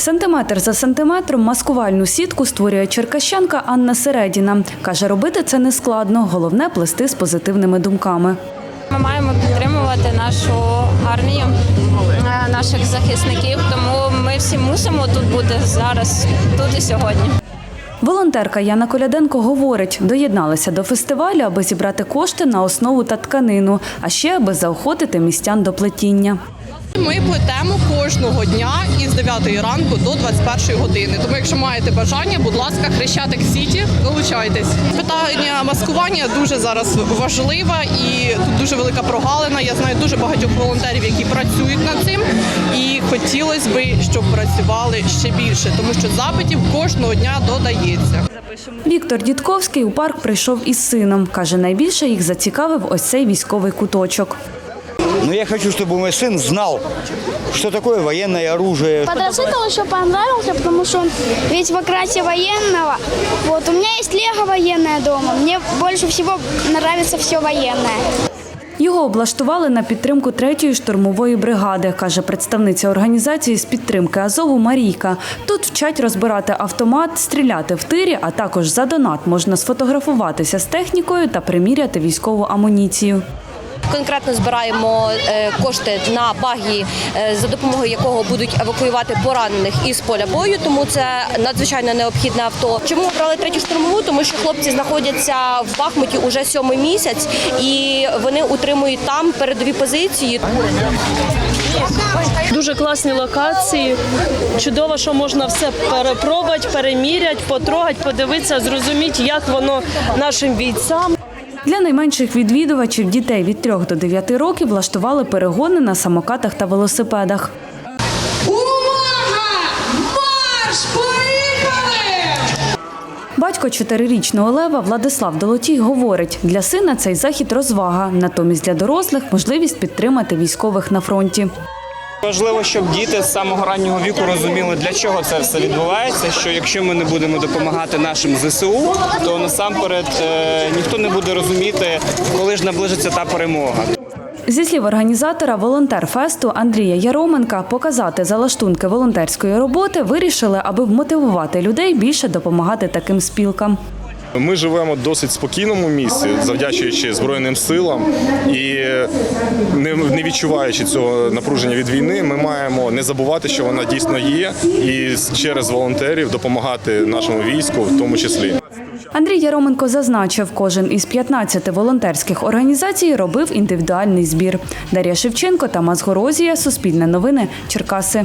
Сантиметр за сантиметром маскувальну сітку створює черкащанка Анна Середіна. Каже, робити це не складно, головне плести з позитивними думками. Ми маємо підтримувати нашу армію, е, наших захисників. Тому ми всі мусимо тут бути зараз, тут і сьогодні. Волонтерка Яна Коляденко говорить, доєдналася до фестивалю, аби зібрати кошти на основу та тканину, а ще аби заохотити містян до плетіння. Ми плетемо кожного дня із 9 ранку до 21 години. Тому, якщо маєте бажання, будь ласка, Хрещатик Сіті, долучайтесь. Питання маскування дуже зараз важливе і тут дуже велика прогалина. Я знаю дуже багатьох волонтерів, які працюють над цим. І хотілося б, щоб працювали ще більше, тому що запитів кожного дня додається. Віктор Дідковський у парк прийшов із сином. Каже, найбільше їх зацікавив ось цей військовий куточок. Но я хочу, чтобы мой сын знал, что такое военное оружие. Квадроцикл еще понравился, потому что он весь в окрасе военного. Вот, у меня есть лего военное дома. Мне больше всего нравится все военное. Його облаштували на підтримку третьої штурмової бригади, каже представниця організації з підтримки Азову Марійка. Тут вчать розбирати автомат, стріляти в тирі, а також за донат можна сфотографуватися з технікою та приміряти військову амуніцію. Конкретно збираємо е, кошти на багі, е, за допомогою якого будуть евакуювати поранених із поля бою. Тому це надзвичайно необхідне авто. Чому обрали третю штурмову? Тому що хлопці знаходяться в Бахмуті уже сьомий місяць, і вони утримують там передові позиції. Дуже класні локації. Чудово, що можна все перепробувати, переміряти, потрогати, подивитися, зрозуміти, як воно нашим бійцям. Для найменших відвідувачів дітей від 3 до 9 років влаштували перегони на самокатах та велосипедах. Батько чотирирічного Лева Владислав Долотій говорить, для сина цей захід розвага, натомість для дорослих можливість підтримати військових на фронті. Важливо, щоб діти з самого раннього віку розуміли, для чого це все відбувається. Що якщо ми не будемо допомагати нашим ЗСУ, то насамперед е, ніхто не буде розуміти, коли ж наближиться та перемога. Зі слів організатора волонтер фесту Андрія Яроменка, показати залаштунки волонтерської роботи вирішили, аби вмотивувати людей більше допомагати таким спілкам. Ми живемо в досить спокійному місці, завдячуючи Збройним силам і не, відчуваючи цього напруження від війни, ми маємо не забувати, що вона дійсно є, і через волонтерів допомагати нашому війську, в тому числі. Андрій Яроменко зазначив, кожен із 15 волонтерських організацій робив індивідуальний збір. Дар'я Шевченко, Тамас Горозія, Суспільне новини, Черкаси.